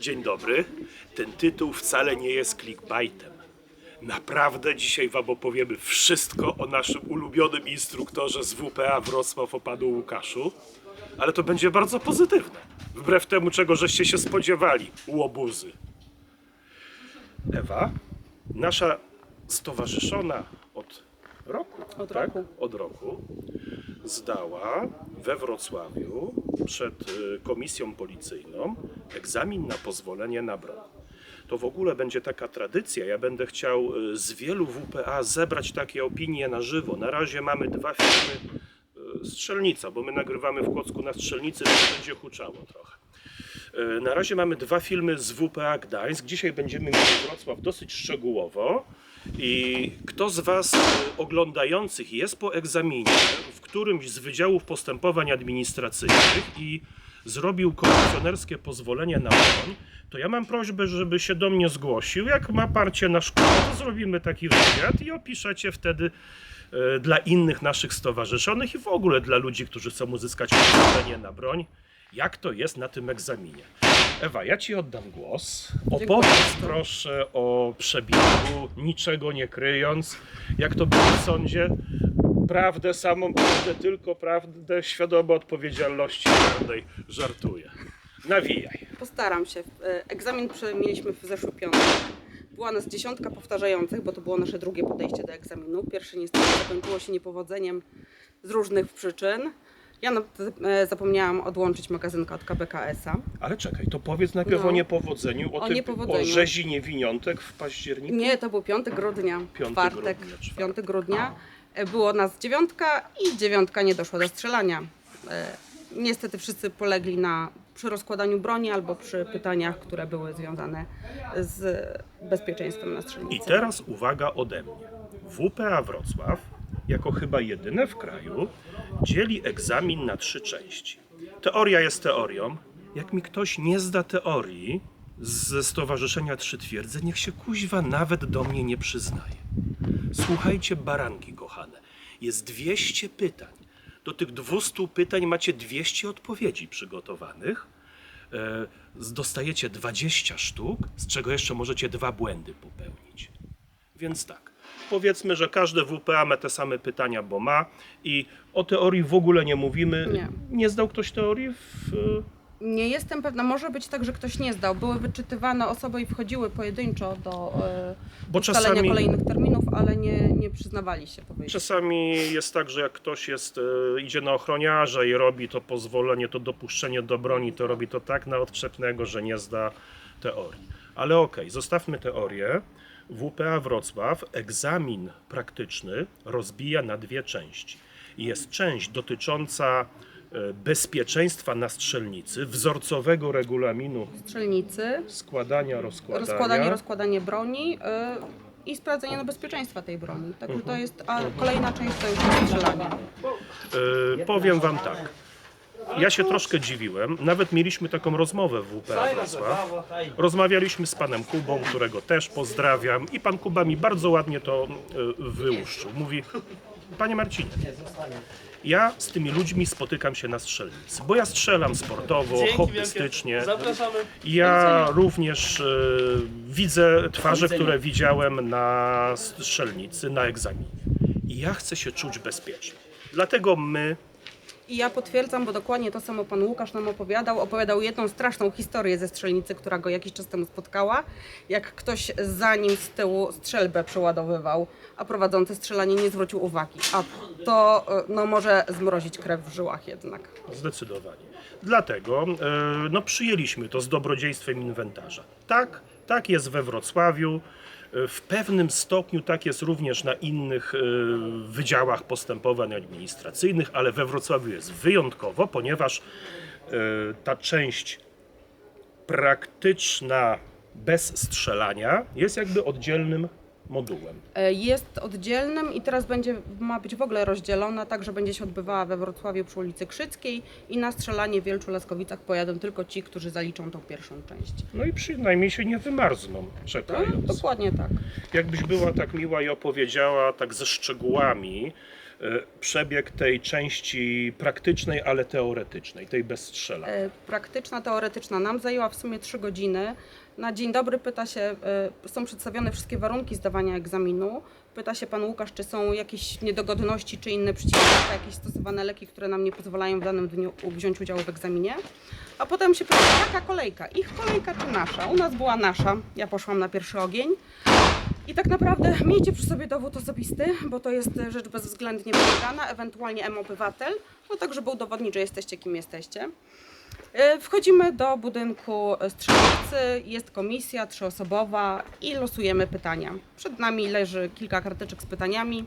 Dzień dobry. Ten tytuł wcale nie jest clickbaitem. Naprawdę dzisiaj wam opowiemy wszystko o naszym ulubionym instruktorze z WPA Wrocław o Łukaszu. Ale to będzie bardzo pozytywne. Wbrew temu, czego żeście się spodziewali, łobuzy. Ewa, nasza stowarzyszona roku, Od tak? roku. Od roku zdała we Wrocławiu przed y, komisją policyjną egzamin na pozwolenie na broń. To w ogóle będzie taka tradycja. Ja będę chciał y, z wielu WPA zebrać takie opinie na żywo. Na razie mamy dwa filmy y, Strzelnica, bo my nagrywamy w Kłodzku na Strzelnicy, więc będzie huczało trochę. Y, Na razie mamy dwa filmy z WPA Gdańsk. Dzisiaj będziemy mieli Wrocław dosyć szczegółowo. I kto z Was oglądających jest po egzaminie w którymś z wydziałów postępowań administracyjnych i zrobił kolekcjonerskie pozwolenie na broń, to ja mam prośbę, żeby się do mnie zgłosił. Jak ma parcie na szkołę, to zrobimy taki wywiad i opiszecie wtedy e, dla innych naszych stowarzyszonych i w ogóle dla ludzi, którzy chcą uzyskać pozwolenie na broń, jak to jest na tym egzaminie. Ewa, ja Ci oddam głos. Opowiedz proszę o przebiegu, niczego nie kryjąc. Jak to było w sądzie? Prawdę, samą prawdę, tylko prawdę, świadome odpowiedzialności żadnej. Żartuję. Nawijaj. Postaram się. E, Egzamin mieliśmy w zeszły piątek. Była nas dziesiątka powtarzających, bo to było nasze drugie podejście do egzaminu. Pierwsze niestety zakończyło się niepowodzeniem z różnych przyczyn. Ja e, zapomniałam odłączyć magazynka od KBKS-a. Ale czekaj, to powiedz najpierw No. o niepowodzeniu, o, O tym, niepowodzeniu. o rzezi niewiniątek w październiku. Nie, to był 5 grudnia, 5 czwartek, grudnia, czwartek. 5 grudnia. E, Było nas dziewiątka i dziewiątka nie doszła do strzelania. E, Niestety wszyscy polegli na przy rozkładaniu broni albo przy pytaniach, które były związane z bezpieczeństwem na strzelnicy. I teraz uwaga ode mnie. WPA Wrocław, jako chyba jedyne w kraju, dzieli egzamin na trzy części. Teoria jest teorią. Jak mi ktoś nie zda teorii ze Stowarzyszenia Trzy Twierdze, niech się kuźwa nawet do mnie nie przyznaje. Słuchajcie, baranki kochane. Jest 200 pytań. Do tych 200 pytań macie 200 odpowiedzi przygotowanych. E, Dostajecie 20 sztuk, z czego jeszcze możecie dwa błędy popełnić. Więc tak, powiedzmy, że każde WPA ma te same pytania, bo ma i o teorii w ogóle nie mówimy. Nie. zdał ktoś teorii w, Nie jestem pewna, może być tak, że ktoś nie zdał. Były wyczytywane osoby i wchodziły pojedynczo do e, Bo ustalenia czasami- kolejnych terminów, ale nie, nie przyznawali się powiedzieć. Czasami jest tak, że jak ktoś jest, e, idzie na ochroniarza i robi to pozwolenie, to dopuszczenie do broni, to robi to tak na odczepnego, że nie zda teorii. Ale okej, zostawmy teorię. WPA Wrocław egzamin praktyczny rozbija na dwie części. Jest część dotycząca e, bezpieczeństwa na strzelnicy, wzorcowego regulaminu Strzelnicy, składania, rozkładania. rozkładanie, rozkładanie broni e, i sprawdzenie na bezpieczeństwa tej broni. Także to jest, a kolejna część to już jest strzelanie. E, powiem wam tak. Ja się troszkę dziwiłem. Nawet mieliśmy taką rozmowę w WPA Wrocław. Rozmawialiśmy z panem Kubą, którego też pozdrawiam. I pan Kuba mi bardzo ładnie to e, wyłuszczył. Mówi, panie Marcinie, ja z tymi ludźmi spotykam się na strzelnicy, bo ja strzelam sportowo, Dzięki hobbystycznie. Ja również e, widzę twarze, które widziałem na strzelnicy, na egzaminie. I ja chcę się czuć bezpiecznie. Dlatego my I ja potwierdzam, bo dokładnie to samo pan Łukasz nam opowiadał. Opowiadał jedną straszną historię ze strzelnicy, która go jakiś czas temu spotkała. Jak ktoś za nim z tyłu strzelbę przeładowywał, a prowadzący strzelanie nie zwrócił uwagi. A to e, no, może zmrozić krew w żyłach jednak. Zdecydowanie. Dlatego e, no, przyjęliśmy to z dobrodziejstwem inwentarza. Tak, tak jest we Wrocławiu. E, W pewnym stopniu tak jest również na innych e, wydziałach postępowań administracyjnych, ale we Wrocławiu jest wyjątkowo, ponieważ e, ta część praktyczna bez strzelania jest jakby oddzielnym modułem. E, Jest oddzielnym i teraz będzie, ma być w ogóle rozdzielona, tak że będzie się odbywała we Wrocławiu przy ulicy Krzyckiej i na strzelanie w Wielczu Laskowicach pojadą tylko ci, którzy zaliczą tą pierwszą część. No i przynajmniej się nie wymarzną czekając. Dokładnie tak. Jakbyś była tak miła i opowiedziała tak ze szczegółami, przebieg tej części praktycznej, ale teoretycznej, tej bez strzela. E, Praktyczna, teoretyczna nam zajęła w sumie 3 godziny. Na dzień dobry pyta się, e, są przedstawione wszystkie warunki zdawania egzaminu. Pyta się pan Łukasz, czy są jakieś niedogodności, czy inne przeciwwskazania, jakieś stosowane leki, które nam nie pozwalają w danym dniu wziąć udziału w egzaminie. A potem się pyta, jaka kolejka? Ich kolejka czy nasza? U nas była nasza. Ja poszłam na pierwszy ogień. I tak naprawdę miejcie przy sobie dowód osobisty, bo to jest rzecz bezwzględnie wymagana, ewentualnie M-obywatel, no tak, żeby udowodnić, że jesteście kim jesteście. E, Wchodzimy do budynku strzelnicy, jest komisja trzyosobowa i losujemy pytania. Przed nami leży kilka karteczek z pytaniami.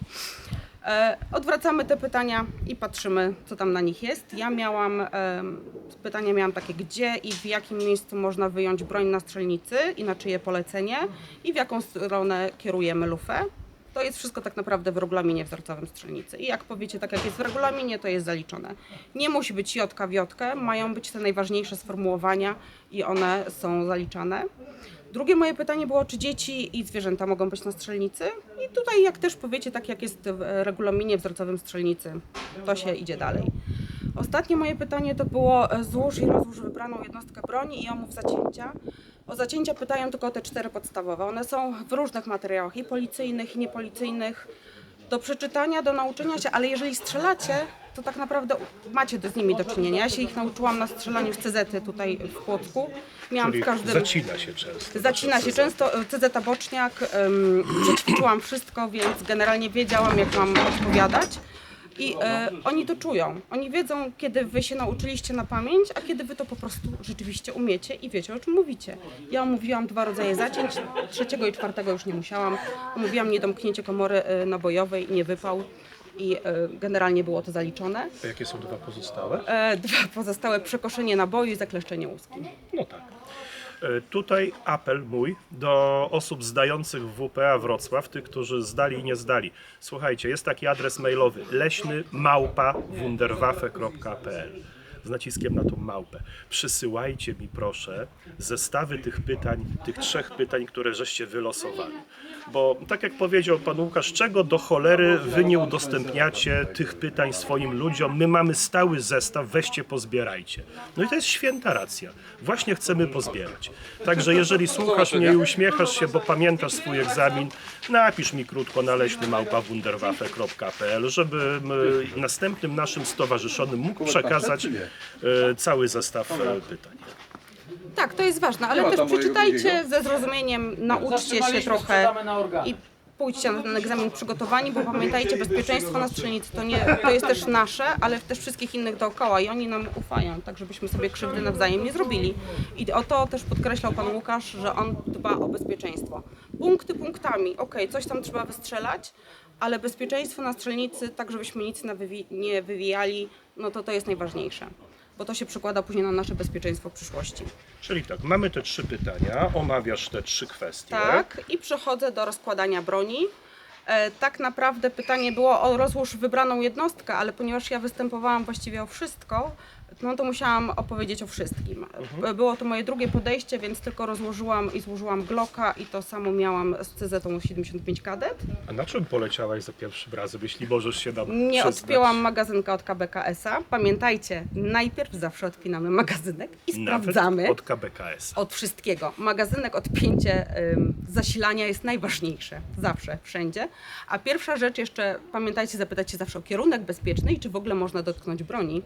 E, Odwracamy te pytania i patrzymy, co tam na nich jest. Ja miałam, em, pytania miałam takie, gdzie i w jakim miejscu można wyjąć broń na strzelnicy i na czyje polecenie i w jaką stronę kierujemy lufę. To jest wszystko tak naprawdę w regulaminie wzorcowym strzelnicy. I jak powiecie tak, jak jest w regulaminie, to jest zaliczone. Nie musi być jotka w jotkę, mają być te najważniejsze sformułowania i one są zaliczane. Drugie moje pytanie było, czy dzieci i zwierzęta mogą być na strzelnicy? I tutaj, jak też powiecie, tak jak jest w regulaminie wzorcowym strzelnicy, to się idzie dalej. Ostatnie moje pytanie to było złóż i rozłóż wybraną jednostkę broni i omów zacięcia. O zacięcia pytają tylko o te cztery podstawowe. One są w różnych materiałach, i policyjnych, i niepolicyjnych, do przeczytania, do nauczenia się, ale jeżeli strzelacie, to tak naprawdę macie do, z nimi do czynienia. Ja się ich nauczyłam na strzelaniu w CZ tutaj w Płocku. Miałam Czyli w każdym... zacina się często. Zacina się Przez często, CZ Boczniak, um, przećwiczyłam wszystko, więc generalnie wiedziałam, jak mam odpowiadać. I e, oni to czują. Oni wiedzą, kiedy wy się nauczyliście na pamięć, a kiedy wy to po prostu rzeczywiście umiecie i wiecie, o czym mówicie. Ja omówiłam dwa rodzaje zacięć, trzeciego i czwartego już nie musiałam. Omówiłam niedomknięcie komory e, nabojowej, nie wypał i e, generalnie było to zaliczone. A jakie są dwa pozostałe? E, dwa pozostałe przekoszenie naboju i zakleszczenie łuski. No tak. E, Tutaj apel mój do osób zdających WPA Wrocław, tych, którzy zdali i nie zdali. Słuchajcie, jest taki adres mailowy leśny małpa wunderwaffe.pl z naciskiem na tą małpę. Przysyłajcie mi proszę zestawy tych pytań, tych trzech pytań, które żeście wylosowali. Bo tak jak powiedział pan Łukasz, czego do cholery wy nie udostępniacie tych pytań swoim ludziom? My mamy stały zestaw, weźcie pozbierajcie. No i to jest święta racja. Właśnie chcemy pozbierać. Także jeżeli słuchasz mnie i uśmiechasz się, bo pamiętasz swój egzamin, napisz mi krótko na małpawunderwaffe.pl, żebym e, następnym naszym stowarzyszonym mógł przekazać cały zestaw e, pytań. Tak, to jest ważne, ale też przeczytajcie ze zrozumieniem, nauczcie się trochę i pójdźcie na ten egzamin przygotowani, bo pamiętajcie, bezpieczeństwo na strzelnicy to, nie, to jest też nasze, ale też wszystkich innych dookoła i oni nam ufają, tak żebyśmy sobie krzywdy nawzajem nie zrobili. I o to też podkreślał pan Łukasz, że on dba o bezpieczeństwo. Punkty punktami, okej, coś tam trzeba wystrzelać, ale bezpieczeństwo na strzelnicy, tak żebyśmy nic nie wywijali, no to to jest najważniejsze. Bo to się przekłada później na nasze bezpieczeństwo w przyszłości. Czyli tak, mamy te trzy pytania, omawiasz te trzy kwestie. Tak, i przechodzę do rozkładania broni. E, tak naprawdę pytanie było o rozłóż wybraną jednostkę, ale ponieważ ja występowałam właściwie o wszystko, no to musiałam opowiedzieć o wszystkim. E, Było to moje drugie podejście, więc tylko rozłożyłam i złożyłam Glocka i to samo miałam z CZ-75 Kadet. A na czym poleciałaś za pierwszym razem, jeśli możesz się nam Nie przyznać? odpięłam magazynka od KBKS-a. Pamiętajcie, najpierw zawsze odpinamy magazynek i Nawet sprawdzamy. od KBKS. Od wszystkiego. Magazynek, odpięcie ym, zasilania jest najważniejsze. Zawsze, wszędzie. A pierwsza rzecz jeszcze, pamiętajcie, zapytać się zawsze o kierunek bezpieczny i czy w ogóle można dotknąć broni,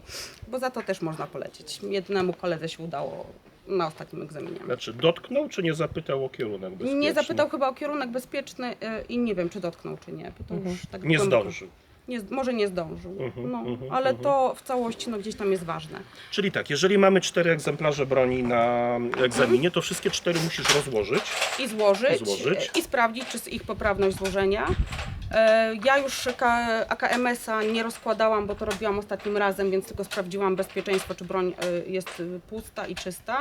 bo za to też można polecieć. Jednemu koledze się udało na ostatnim egzaminie. Znaczy, dotknął, czy nie zapytał o kierunek bezpieczny? Nie zapytał chyba o kierunek bezpieczny y, i nie wiem, czy dotknął, czy nie. Bo to już tak Nie zdążył. Nie, może nie zdążył, Mhm, no, ale to w całości no, gdzieś tam jest ważne. Czyli tak, jeżeli mamy cztery egzemplarze broni na egzaminie, to wszystkie cztery musisz rozłożyć. i złożyć, I złożyć. i sprawdzić, czy jest ich poprawność złożenia. E, Ja już AKMS-a nie rozkładałam, bo to robiłam ostatnim razem, więc tylko sprawdziłam bezpieczeństwo, czy broń e, jest pusta i czysta.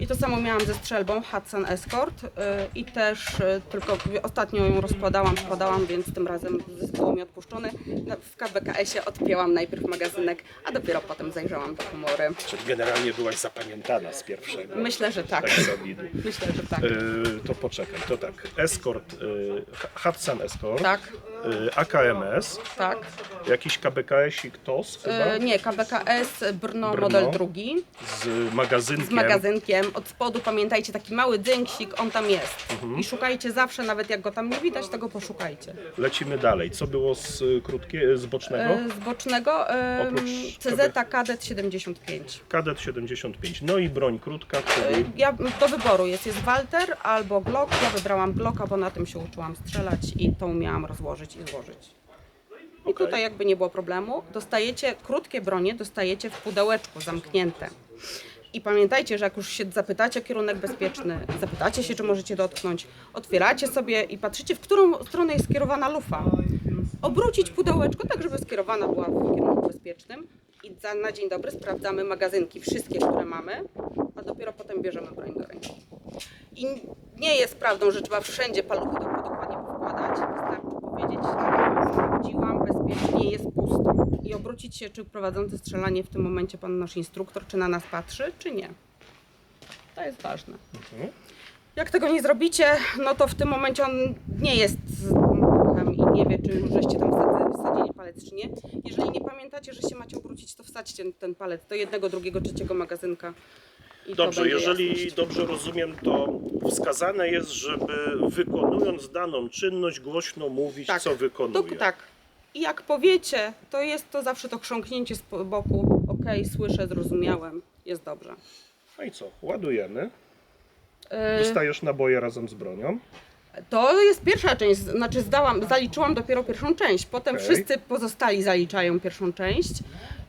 I to samo miałam ze strzelbą Hudson Escort e, i też e, tylko ostatnio ją rozkładałam, składałam, więc tym razem został mi odpuszczony. Na- W KBKS-ie odpięłam najpierw magazynek, a dopiero potem zajrzałam do komory. Czyli generalnie byłaś zapamiętana z pierwszego Myślę, że tak. egzaminu. Myślę, że tak. Yy, to poczekaj, to tak. Escort, yy, Hudson Escort, Tak. Y, AKMS, Tak. jakiś KBKS-ik TOS chyba, E, nie, KBKS Brno, Brno. model drugi. z magazynkiem. z magazynkiem. Od spodu pamiętajcie, taki mały dzynksik, on tam jest. Mhm. I szukajcie zawsze, nawet jak go tam nie widać, to go poszukajcie. Lecimy dalej. Co było z, y, krótkie, z bocznego? E, z bocznego e, Oprócz CZ Kadet 75. Kadet 75. No i broń krótka, E, czyli Ja, do wyboru jest, jest Walter albo Glock. Ja wybrałam Glocka, bo na tym się uczyłam strzelać i tą miałam rozłożyć i złożyć. I Okej. tutaj jakby nie było problemu. Dostajecie krótkie bronie, dostajecie w pudełeczku zamknięte. I pamiętajcie, że jak już się zapytacie o kierunek bezpieczny, zapytacie się, czy możecie dotknąć, otwieracie sobie i patrzycie, w którą stronę jest skierowana lufa. Obrócić pudełeczko tak, żeby skierowana była w kierunku bezpiecznym. I za, na dzień dobry sprawdzamy magazynki, wszystkie, które mamy, a dopiero potem bierzemy broń do ręki. I nie jest prawdą, że trzeba wszędzie paluchy do, dokładnie powkładać. Wystarczy powiedzieć, sprawdziłam, bezpiecznie jest pusto. I obrócić się, czy prowadzący strzelanie w tym momencie pan nasz instruktor, czy na nas patrzy, czy nie. To jest ważne. Mhm. Jak tego nie zrobicie, no to w tym momencie on nie jest duchem i nie wie, czy już żeście tam wsadzi- wsadzili palec, czy nie. Jeżeli nie pamiętacie, że się macie obrócić, to wsadźcie ten palec do jednego, drugiego, trzeciego magazynka. I Dobrze, jeżeli jasność. dobrze rozumiem, to wskazane jest, żeby wykonując daną czynność głośno mówić, Tak. co wykonuje. Tak. I jak powiecie, to jest to zawsze to chrząknięcie z boku. Okej, słyszę, zrozumiałem, jest dobrze. No i co? Ładujemy. Yy, Dostajesz naboje razem z bronią. To jest pierwsza część, znaczy zdałam, zaliczyłam dopiero pierwszą część. Potem Okej. wszyscy pozostali zaliczają pierwszą część.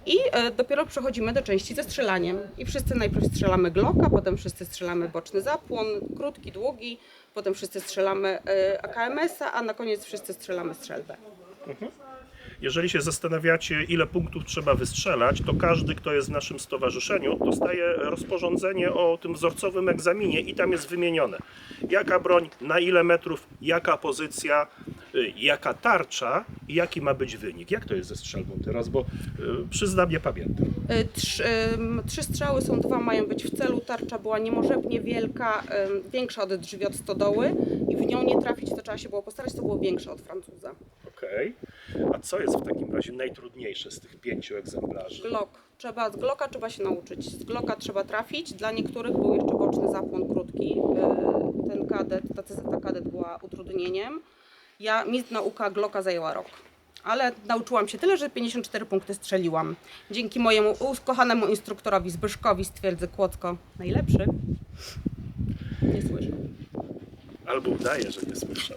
I e, dopiero przechodzimy do części ze strzelaniem. I wszyscy najpierw strzelamy Glocka, potem wszyscy strzelamy boczny zapłon, krótki, długi, potem wszyscy strzelamy e, AKMS-a, a na koniec wszyscy strzelamy strzelbę. Jeżeli się zastanawiacie, ile punktów trzeba wystrzelać, to każdy, kto jest w naszym stowarzyszeniu, dostaje rozporządzenie o tym wzorcowym egzaminie i tam jest wymienione, jaka broń, na ile metrów, jaka pozycja, y, jaka tarcza i jaki ma być wynik. Jak to jest ze strzelbą teraz, bo y, przyznam, nie pamiętam. E, Trzy, trzy strzały są dwa, mają być w celu. Tarcza była niemożebnie wielka, większa od drzwi od stodoły i w nią nie trafić, to trzeba się było postarać, to było większe od Francuza. A co jest w takim razie najtrudniejsze z tych pięciu egzemplarzy? Glock. Trzeba, z Glocka trzeba się nauczyć. Z Glocka trzeba trafić. Dla niektórych był jeszcze boczny zapłon krótki. Yy, Ten kadet, ta CZ kadet była utrudnieniem. Ja, mi nauka Glocka zajęła rok. Ale nauczyłam się tyle, że 54 punkty strzeliłam. Dzięki mojemu ukochanemu instruktorowi Zbyszkowi stwierdzę Kłodzko najlepszy. Nie słyszę. Albo udaje, że nie słyszę.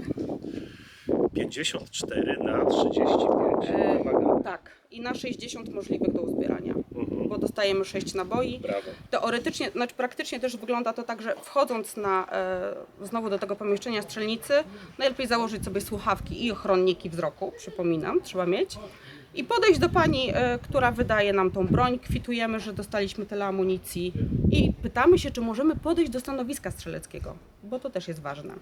54 na 35 E. Tak. I na 60 możliwych do uzbierania. Mhm. Bo dostajemy 6 naboi. Brawo. Teoretycznie, znaczy praktycznie też wygląda to tak, że wchodząc na, e, znowu do tego pomieszczenia strzelnicy, najlepiej założyć sobie słuchawki i ochronniki wzroku, przypominam, trzeba mieć. I podejść do pani, e, która wydaje nam tą broń, kwitujemy, że dostaliśmy tyle amunicji i pytamy się, czy możemy podejść do stanowiska strzeleckiego, bo to też jest ważne.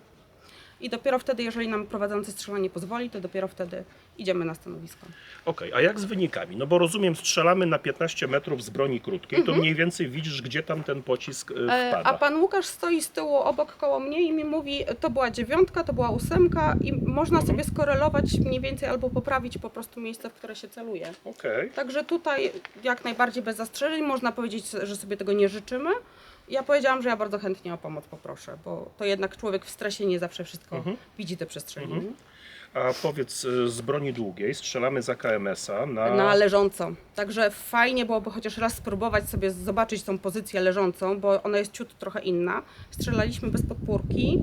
I dopiero wtedy, jeżeli nam prowadzący strzelanie pozwoli, to dopiero wtedy idziemy na stanowisko. Okej, a jak z wynikami? No bo rozumiem, strzelamy na 15 metrów z broni krótkiej, to mniej więcej widzisz, gdzie tam ten pocisk y, E, wpada. A pan Łukasz stoi z tyłu obok koło mnie i mi mówi, to była dziewiątka, to była ósemka i można Mhm. sobie skorelować mniej więcej albo poprawić po prostu miejsce, w które się celuje. Okej. Także tutaj jak najbardziej bez zastrzeżeń można powiedzieć, że sobie tego nie życzymy. Ja powiedziałam, że ja bardzo chętnie o pomoc poproszę, bo to jednak człowiek w stresie nie zawsze wszystko Mhm. widzi te przestrzenie. Mhm. A powiedz, y, z broni długiej strzelamy za KMS-a na... Na leżąco. Także fajnie byłoby chociaż raz spróbować sobie zobaczyć tą pozycję leżącą, bo ona jest ciut trochę inna. Strzelaliśmy bez podpórki.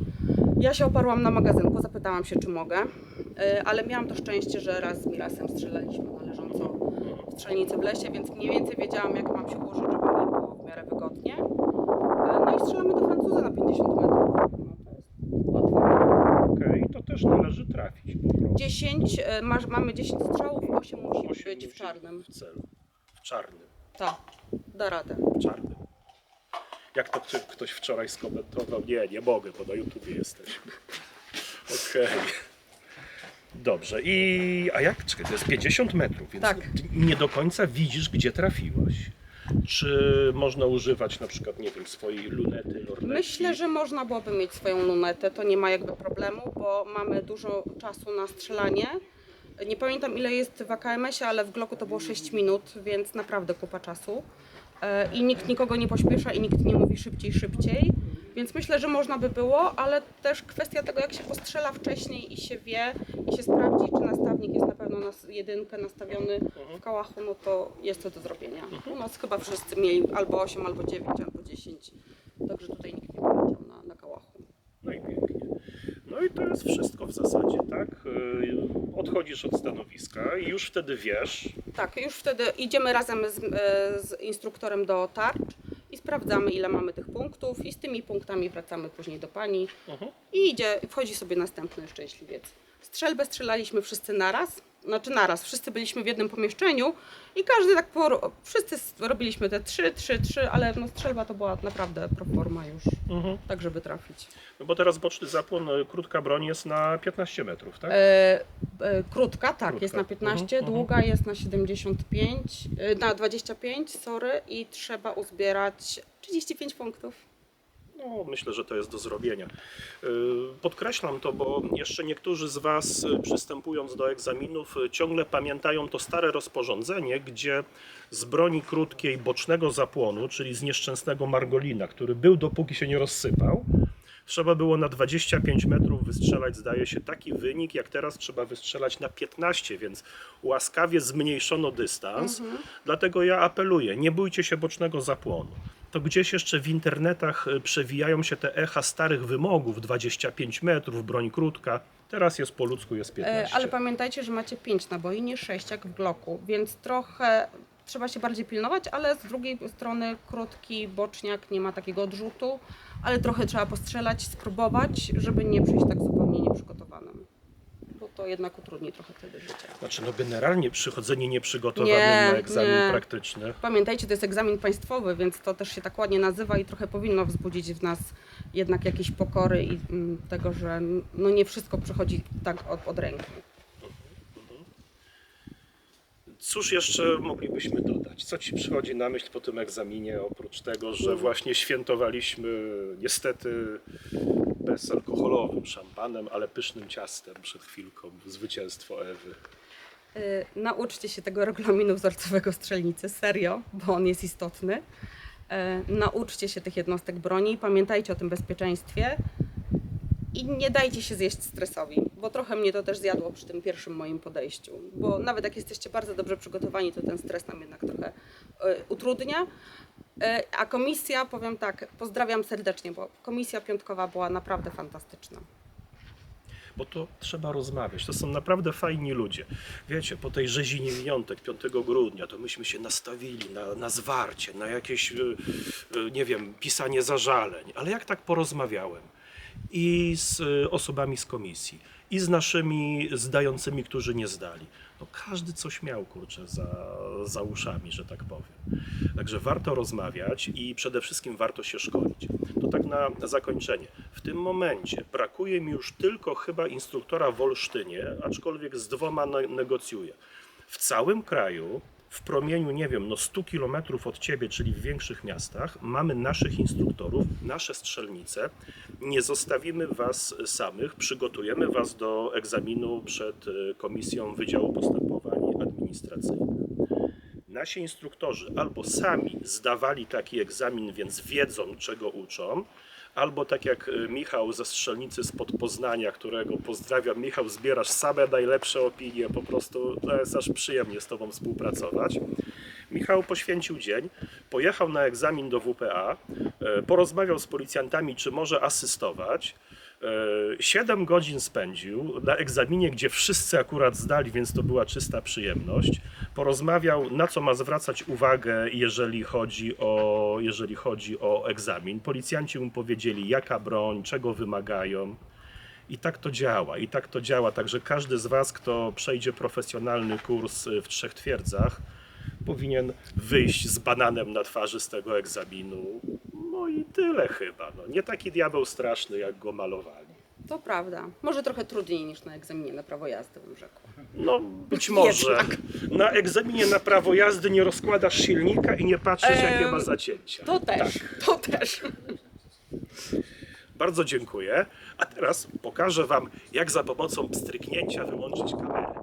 Ja się oparłam na magazynku, zapytałam się, czy mogę, Y, ale miałam to szczęście, że raz z Mirasem strzelaliśmy na leżąco w strzelnicy w lesie, więc mniej więcej wiedziałam, jak mam się ułożyć, żeby mi było w miarę wygodnie. Y, No i strzelamy do Francuza na 50 metrów. No, to jest łatwe. Okej, to też należy trafić po prostu. 10, y, masz, mamy 10 strzałów, 8 musi Osiem być w czarnym. W celu. W czarnym. Tak, da radę. W czarnym. Jak to ktoś- wczoraj skomentował? Nie, nie mogę, bo na YouTubie jesteśmy. Okej. Dobrze. I a jak? Czekaj, to jest 50 metrów, więc Tak. nie do końca widzisz, gdzie trafiłaś. Czy można używać na przykład, nie wiem, swojej lunety, lornetki? Myślę, że można byłoby mieć swoją lunetę, to nie ma jakby problemu, bo mamy dużo czasu na strzelanie Nie pamiętam ile jest w AKMS-ie, ale w Glocku to było 6 minut, więc naprawdę kupa czasu. E, I nikt nikogo nie pośpiesza i nikt nie mówi szybciej, szybciej. Więc myślę, że można by było, ale też kwestia tego, jak się postrzela wcześniej i się wie, i się sprawdzi, czy nastawnik jest na pewno na s- jedynkę nastawiony w kałachu, no to jest to do zrobienia. U nas chyba wszyscy mieli albo 8, albo 9, albo 10. Także tutaj nikt nie powiedział na, na kałachu. No i pięknie. No i to jest wszystko w zasadzie, tak? Yy, Odchodzisz od stanowiska i już wtedy wiesz, Tak, już wtedy idziemy razem z, e, z instruktorem do tarcz i sprawdzamy, ile mamy tych punktów i z tymi punktami wracamy później do pani Mhm. i idzie, wchodzi sobie następny szczęśliwiec. Strzelbę strzelaliśmy wszyscy naraz, znaczy naraz, wszyscy byliśmy w jednym pomieszczeniu i każdy tak, po, wszyscy robiliśmy te trzy, trzy, trzy, ale no strzelba to była naprawdę proforma już, Mhm. tak żeby trafić. No bo teraz boczny zapłon, y, krótka broń jest na 15 metrów, tak? E, e, krótka, tak, Krótka. jest na 15, Mhm, długa jest na 75, e, na 25, sorry, i trzeba uzbierać 35 punktów. No, myślę, że to jest do zrobienia. Yy, Podkreślam to, bo jeszcze niektórzy z Was, y, przystępując do egzaminów, y, ciągle pamiętają to stare rozporządzenie, gdzie z broni krótkiej bocznego zapłonu, czyli z nieszczęsnego margolina, który był dopóki się nie rozsypał, trzeba było na 25 metrów wystrzelać, zdaje się, taki wynik, jak teraz trzeba wystrzelać na 15, więc łaskawie zmniejszono dystans. Dlatego ja apeluję, nie bójcie się bocznego zapłonu. To gdzieś jeszcze w internetach y, przewijają się te echa starych wymogów, 25 metrów, broń krótka. Teraz jest po ludzku, jest E, 15. ale pamiętajcie, że macie 5 naboi, nie 6 jak w Glocku, więc trochę trzeba się bardziej pilnować, ale z drugiej strony krótki boczniak nie ma takiego odrzutu, ale trochę trzeba postrzelać, spróbować, żeby nie przyjść tak zupełnie nieprzygotowanym. To jednak utrudni trochę wtedy życie. Znaczy, no generalnie przychodzenie nieprzygotowanym Nie, na egzamin nie. praktyczny. Pamiętajcie, to jest egzamin państwowy, więc to też się tak ładnie nazywa i trochę powinno wzbudzić w nas jednak jakieś pokory i mm, tego, że no nie wszystko przychodzi tak od, od ręki. Cóż jeszcze moglibyśmy dodać? Co Ci przychodzi na myśl po tym egzaminie, oprócz tego, że właśnie świętowaliśmy niestety bezalkoholowym szampanem, ale pysznym ciastem przed chwilką zwycięstwo Ewy. Y, Nauczcie się tego regulaminu wzorcowego strzelnicy, serio, bo on jest istotny. Y, Nauczcie się tych jednostek broni, pamiętajcie o tym bezpieczeństwie i nie dajcie się zjeść stresowi, bo trochę mnie to też zjadło przy tym pierwszym moim podejściu. Bo nawet jak jesteście bardzo dobrze przygotowani, to ten stres nam jednak trochę y, utrudnia. Y, A komisja, powiem tak, pozdrawiam serdecznie, bo komisja piątkowa była naprawdę fantastyczna. Bo to trzeba rozmawiać. To są naprawdę fajni ludzie. Wiecie, po tej rzezinie miniątek 5 grudnia, to myśmy się nastawili na, na zwarcie, na jakieś, y, nie wiem, pisanie zażaleń. Ale jak tak porozmawiałem i z y, osobami z komisji, i z naszymi zdającymi, którzy nie zdali, no każdy coś miał, kurczę, za, za uszami, że tak powiem. Także warto rozmawiać i przede wszystkim warto się szkolić. To tak na zakończenie. W tym momencie brakuje mi już tylko chyba instruktora w Olsztynie, aczkolwiek z dwoma ne- negocjuję. W całym kraju, w promieniu, nie wiem, no 100 kilometrów od ciebie, czyli w większych miastach, mamy naszych instruktorów, nasze strzelnice. Nie zostawimy was samych, przygotujemy was do egzaminu przed y, Komisją Wydziału Postępowań Administracyjnych. Nasi instruktorzy albo sami zdawali taki egzamin, więc wiedzą, czego uczą, albo tak jak y, Michał ze strzelnicy spod Poznania, którego pozdrawiam. Michał, zbierasz same najlepsze opinie, po prostu to jest aż przyjemnie z Tobą współpracować. Michał poświęcił dzień, pojechał na egzamin do WPA, e, porozmawiał z policjantami, czy może asystować. 7 godzin spędził na egzaminie, gdzie wszyscy akurat zdali, więc to była czysta przyjemność. Porozmawiał, na co ma zwracać uwagę, jeżeli chodzi o, jeżeli chodzi o egzamin. Policjanci mu powiedzieli, jaka broń, czego wymagają. I tak to działa, i tak to działa. Także każdy z Was, kto przejdzie profesjonalny kurs y, w trzech twierdzach, powinien wyjść z bananem na twarzy z tego egzaminu. No i tyle chyba. No, nie taki diabeł straszny, jak go malowali. To prawda. Może trochę trudniej niż na egzaminie na prawo jazdy, bym rzekła. No, być może. Jednak. Na egzaminie na prawo jazdy nie rozkładasz silnika i nie patrzysz, jakie Em, ma zacięcia. To też, Tak. to też. Bardzo dziękuję. A teraz pokażę Wam, jak za pomocą pstryknięcia wyłączyć kamerę.